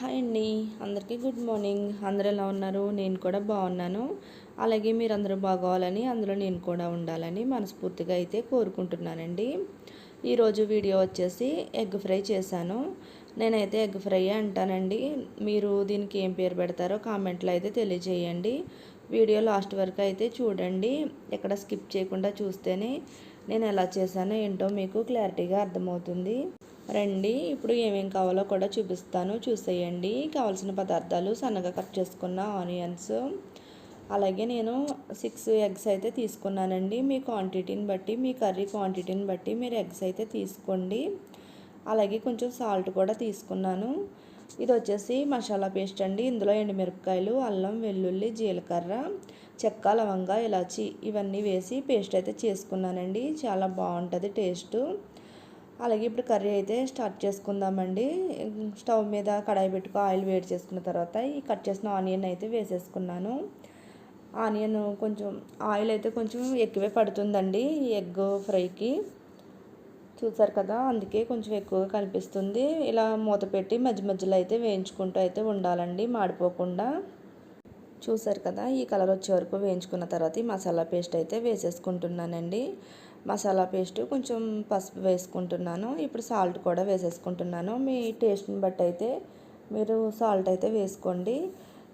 Hi అండి. అందరికీ good morning. అందరూ ఎలా ఉన్నారు? నేను కూడా బాగున్నాను. అలాగే మీరు అందరూ బాగోవాలని అందులో నేను కూడా ఉండాలని మనస్ఫూర్తిగా అయితే కోరుకుంటున్నానండి. ఈరోజు వీడియో వచ్చేసి ఎగ్ ఫ్రై చేశాను. నేనైతే ఎగ్ ఫ్రై అంటానండి. మీరు దీనికి ఏం పేరు పెడతారో కామెంట్లో అయితే తెలియజేయండి. వీడియో లాస్ట్ వరకు అయితే చూడండి. ఎక్కడ స్కిప్ చేయకుండా చూస్తేనే నేను ఎలా చేశానో ఏంటో మీకు క్లారిటీగా అర్థమవుతుంది. రండి ఇప్పుడు ఏమేం కావాలో కూడా చూపిస్తాను. చూసేయండి. కావాల్సిన పదార్థాలు సన్నగా కట్ చేసుకున్న ఆనియన్స్. అలాగే నేను సిక్స్ ఎగ్స్ అయితే తీసుకున్నానండి. మీ క్వాంటిటీని బట్టి మీ కర్రీ క్వాంటిటీని బట్టి మీరు ఎగ్స్ అయితే తీసుకోండి. అలాగే కొంచెం సాల్ట్ కూడా తీసుకున్నాను. ఇది వచ్చేసి మసాలా పేస్ట్ అండి. ఇందులో ఎండుమిరపకాయలు అల్లం వెల్లుల్లి జీలకర్ర చెక్క లవంగా ఇలాచి ఇవన్నీ వేసి పేస్ట్ అయితే చేసుకున్నానండి. చాలా బాగుంటుంది టేస్ట్. అలాగే ఇప్పుడు కర్రీ అయితే స్టార్ట్ చేసుకుందామండి. స్టవ్ మీద కడాయి పెట్టుకో ఆయిల్ వేడి చేసుకున్న తర్వాత ఈ కట్ చేసిన ఆనియన్ అయితే వేసేసుకున్నాను. ఆనియన్ కొంచెం ఆయిల్ అయితే కొంచెం ఎక్కువే పడుతుందండి ఎగ్ ఫ్రైకి. చూసారు కదా అందుకే కొంచెం ఎక్కువగా కనిపిస్తుంది. ఇలా మూత పెట్టి మధ్య మధ్యలో అయితే వేయించుకుంటూ అయితే ఉండాలండి మాడిపోకుండా. చూసారు కదా ఈ కలర్ వచ్చే వరకు వేయించుకున్న తర్వాత ఈ మసాలా పేస్ట్ అయితే వేసేసుకుంటున్నానండి. మసాలా పేస్ట్ కొంచెం పసుపు వేసుకుంటున్నాను. ఇప్పుడు సాల్ట్ కూడా వేసేసుకుంటున్నాను. మీ టేస్ట్ని బట్టి అయితే మీరు సాల్ట్ అయితే వేసుకోండి.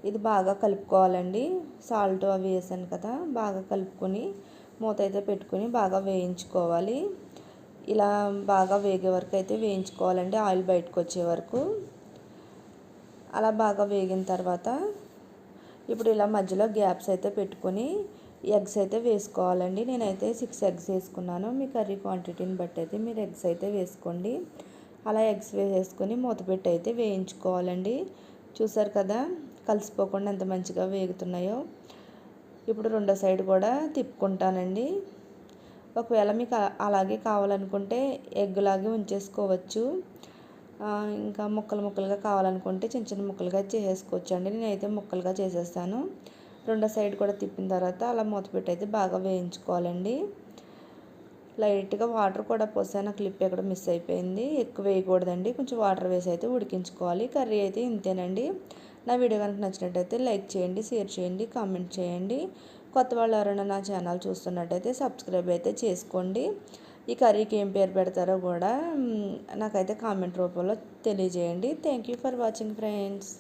ఇది బాగా కలుపుకోవాలండి. సాల్ట్ అవి వేసాను కదా బాగా కలుపుకొని మూత అయితే పెట్టుకుని బాగా వేయించుకోవాలి. ఇలా బాగా వేగే వరకు అయితే వేయించుకోవాలండి ఆయిల్ బయటకు వచ్చే వరకు. అలా బాగా వేగిన తర్వాత ఇప్పుడు ఇలా మధ్యలో గ్యాప్స్ అయితే పెట్టుకొని ఎగ్స్ అయితే వేసుకోవాలండి. నేనైతే సిక్స్ ఎగ్స్ వేసుకున్నాను. మీ కర్రీ క్వాంటిటీని బట్టి అయితే మీరు ఎగ్స్ అయితే వేసుకోండి. అలా ఎగ్స్ వేసేసుకొని మూతపెట్టి అయితే వేయించుకోవాలండి. చూసారు కదా కలిసిపోకుండా ఎంత మంచిగా వేగుతున్నాయో. ఇప్పుడు రెండో సైడ్ కూడా తిప్పుకుంటానండి. ఒకవేళ మీకు అలాగే కావాలనుకుంటే ఎగ్ లాగే ఉంచేసుకోవచ్చు. ఇంకా ముక్కలు ముక్కలుగా కావాలనుకుంటే చిన్న చిన్న ముక్కలుగా చేసేసుకోవచ్చు అండి నేనైతే ముక్కలుగా చేసేస్తాను. రెండో సైడ్ కూడా తిప్పిన తర్వాత అలా మూత అయితే బాగా వేయించుకోవాలండి. లైట్గా వాటర్ కూడా పోసాను క్లిప్ ఎక్కడ మిస్ అయిపోయింది. ఎక్కువ వేయకూడదండి. కొంచెం వాటర్ వేసి అయితే ఉడికించుకోవాలి. కర్రీ అయితే ఇంతేనండి. నా వీడియో కనుక నచ్చినట్టయితే లైక్ చేయండి షేర్ చేయండి కామెంట్ చేయండి. కొత్త వాళ్ళు ఎవరైనా నా ఛానల్ చూస్తున్నట్టయితే సబ్స్క్రైబ్ అయితే చేసుకోండి. ఈ కర్రీకి ఏం పేరు పెడతారో కూడా నాకైతే కామెంట్ రూపంలో తెలియజేయండి. Thank you for watching friends.